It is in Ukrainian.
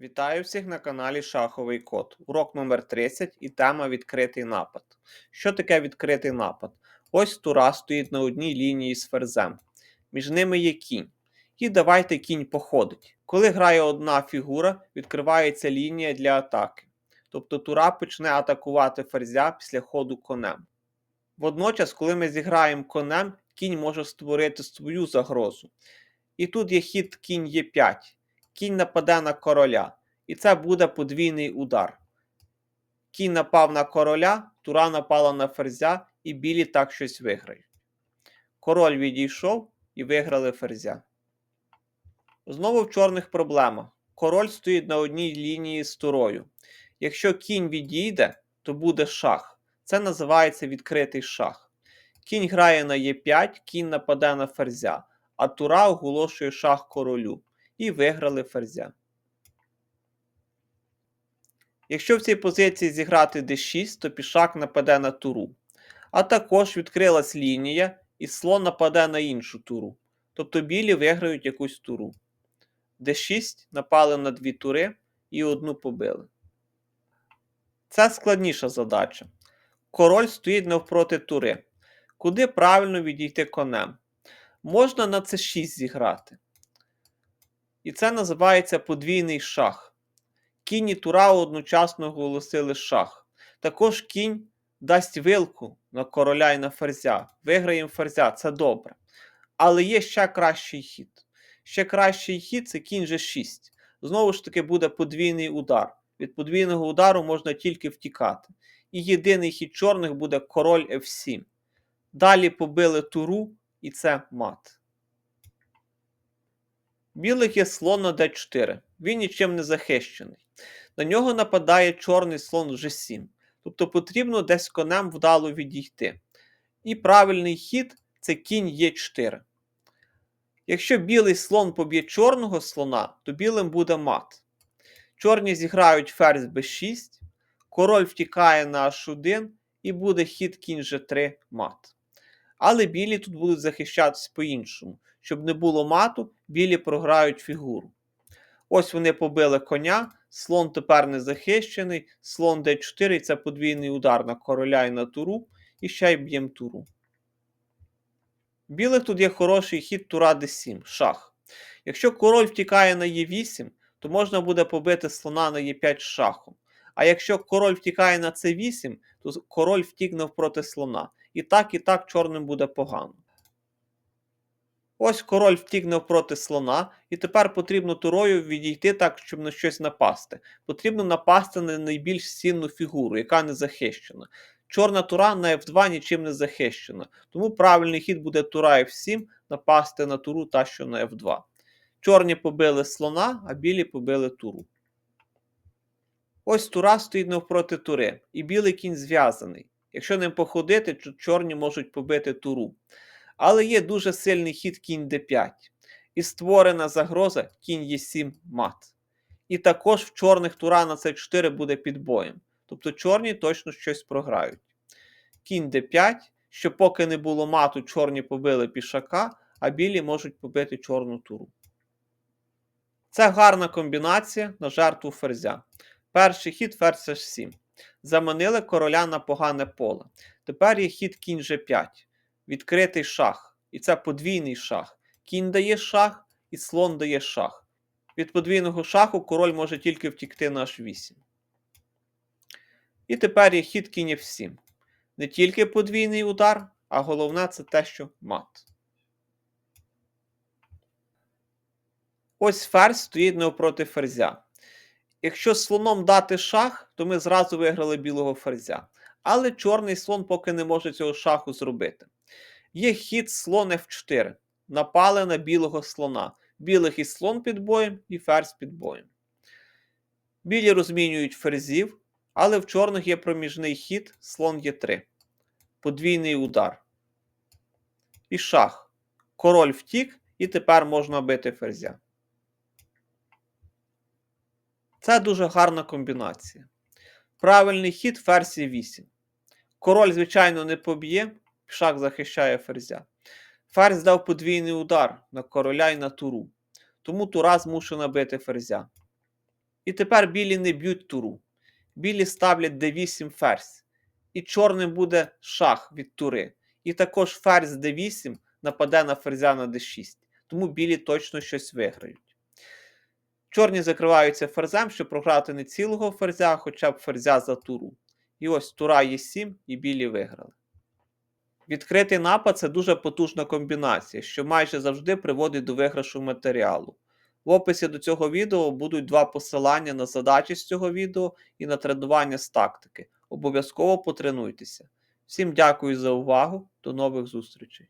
Вітаю всіх на каналі Шаховий Код. Урок номер 30 і тема відкритий напад. Що таке відкритий напад? Ось тура стоїть на одній лінії з ферзем. Між ними є кінь. І давайте кінь походить. Коли грає одна фігура, відкривається лінія для атаки. Тобто тура почне атакувати ферзя після ходу конем. Водночас, коли ми зіграємо конем, кінь може створити свою загрозу. І тут є хід кінь Е5 кінь нападе на короля. І це буде подвійний удар. Кінь напав на короля, тура напала на ферзя, і білі так щось виграють. Король відійшов і виграли ферзя. Знову в чорних проблема. Король стоїть на одній лінії з турою. Якщо кінь відійде, то буде шах. Це називається відкритий шах. Кінь грає на Е5, кінь нападе на ферзя, а тура оголошує шах королю і виграли ферзя. Якщо в цій позиції зіграти d6, то пішак нападе на туру. А також відкрилась лінія, і слон нападе на іншу туру. Тобто білі виграють якусь туру. d6 напали на дві тури і одну побили. Це складніша задача. Король стоїть навпроти тури. Куди правильно відійти конем? Можна на c6 зіграти. І це називається подвійний шах. Кінь і тура одночасно оголосили шах. Також кінь дасть вилку на короля і на ферзя. Виграємо ферзя, це добре. Але є ще кращий хід. Ще кращий хід це кінь G6. Знову ж таки, буде подвійний удар. Від подвійного удару можна тільки втікати. І єдиний хід чорних буде король F7. Далі побили туру, і це мат. Білих є слон на d4. Він нічим не захищений. На нього нападає чорний слон G7. Тобто потрібно десь конем вдало відійти. І правильний хід це кінь Е4. Якщо білий слон поб'є чорного слона, то білим буде мат. Чорні зіграють ферзь b6, король втікає на h1 і буде хід кінь G3 мат. Але білі тут будуть захищатися по-іншому. Щоб не було мату, білі програють фігуру. Ось вони побили коня, слон тепер не захищений, слон d4 це подвійний удар на короля і на туру, і ще й б'єм туру. Білих тут є хороший хід тура d7, шах. Якщо король втікає на e8, то можна буде побити слона на e5 шахом. А якщо король втікає на c8, то король втік навпроти слона. І так, і так чорним буде погано. Ось король втік навпроти слона, і тепер потрібно турою відійти так, щоб на щось напасти. Потрібно напасти на найбільш цінну фігуру, яка не захищена. Чорна тура на F2 нічим не захищена. Тому правильний хід буде тура F7 напасти на туру та що на F2. Чорні побили слона, а білі побили туру. Ось тура стоїть навпроти тури, і білий кінь зв'язаний. Якщо ним походити, то чорні можуть побити туру. Але є дуже сильний хід кінь d5. І створена загроза кінь Е7 мат. І також в чорних тура на c4 буде підбоєм. Тобто чорні точно щось програють. Кінь d5, що поки не було мату, чорні побили пішака, а білі можуть побити чорну туру. Це гарна комбінація на жертву ферзя. Перший хід ферзь h7. Заманили короля на погане поле. Тепер є хід кінь g5 відкритий шах. І це подвійний шах. Кінь дає шах, і слон дає шах. Від подвійного шаху король може тільки втікти на h8. І тепер є хід кінь f7. Не тільки подвійний удар, а головне це те, що мат. Ось ферзь стоїть навпроти ферзя. Якщо слоном дати шах, то ми зразу виграли білого ферзя. Але чорний слон поки не може цього шаху зробити. Є хід слон F4. Напали на білого слона. Білих і слон під боєм, і ферзь під боєм. Білі розмінюють ферзів, але в чорних є проміжний хід слон Е3. Подвійний удар. І шах. Король втік, і тепер можна бити ферзя. Це дуже гарна комбінація. Правильний хід ферзь 8. Король, звичайно, не поб'є, Пішак захищає ферзя. Ферзь дав подвійний удар на короля і на туру. Тому тура змушена бити ферзя. І тепер білі не б'ють туру. Білі ставлять d8 ферзь. І чорним буде шах від тури. І також ферзь d8 нападе на ферзя на d6. Тому білі точно щось виграють. Чорні закриваються ферзем, щоб програти не цілого ферзя, хоча б ферзя за туру. І ось тура є 7 і білі виграли. Відкритий напад це дуже потужна комбінація, що майже завжди приводить до виграшу матеріалу. В описі до цього відео будуть два посилання на задачі з цього відео і на тренування з тактики. Обов'язково потренуйтеся. Всім дякую за увагу, до нових зустрічей!